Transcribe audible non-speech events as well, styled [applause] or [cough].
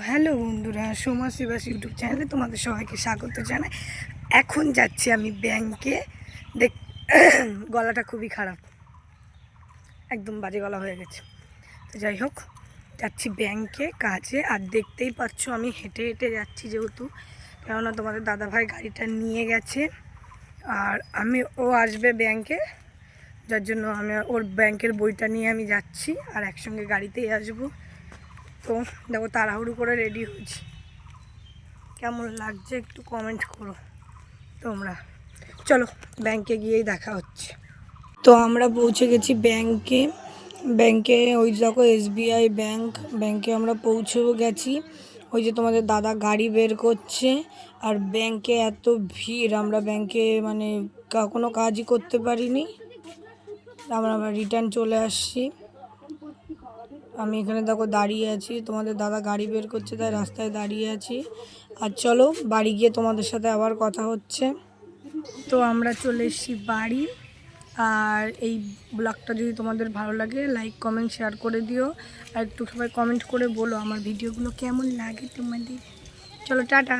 Hello বন্ধুরা, Soma Shibas YouTube চ্যানেলে তোমাদের সবাইকে স্বাগত জানাই। এখন যাচ্ছি আমি ব্যাংকে। দেখ, [coughs] গলাটা খুবই খারাপ। একদম বাজে গলা হয়ে গেছে। তো যাই হোক, যাচ্ছি ব্যাংকে কাজে। আর দেখতেই পাচ্ছ আমি হেঁটে হেঁটে যাচ্ছি যেহেতু, কেননা তোমাদের দাদাভাই গাড়িটা নিয়ে গেছে। আর আমি, ও আসবে ব্যাংকে, যার জন্য আমি ওর ব্যাংকের বইটা নিয়ে আমি যাচ্ছি। আর একসঙ্গে গাড়িতেই আসব। তো দেখো তাড়াহুড়ো করে রেডি হয়েছি। কেমন লাগছে একটু কমেন্ট করো তোমরা। চলো ব্যাংকে গিয়েই দেখা হচ্ছে। তো আমরা পৌঁছে গেছি ব্যাংকে ব্যাংকে ওই দেখো এসবিআই ব্যাংক ব্যাংকে আমরা পৌঁছেও গেছি। ওই যে তোমাদের দাদা গাড়ি বের করছে আর ব্যাংকে এত ভিড়, আমরা ব্যাংকে মানে কোনো কাজই করতে পারিনি। আমরা আমরা রিটার্ন চলে আসছি। আমি এখানে দেখো দাঁড়িয়ে আছি। তোমাদের দাদা গাড়ি বের করছে, তাই রাস্তায় দাঁড়িয়ে আছি। আর চলো, বাড়ি গিয়ে তোমাদের সাথে আবার কথা হচ্ছে। তো আমরা চলে এসেছি বাড়ি। আর এই ব্লগটা যদি তোমাদের ভালো লাগে লাইক কমেন্ট শেয়ার করে দিও। আর একটু সবাই কমেন্ট করে বলো আমার ভিডিওগুলো কেমন লাগে তোমাদের। চলো, টাটা।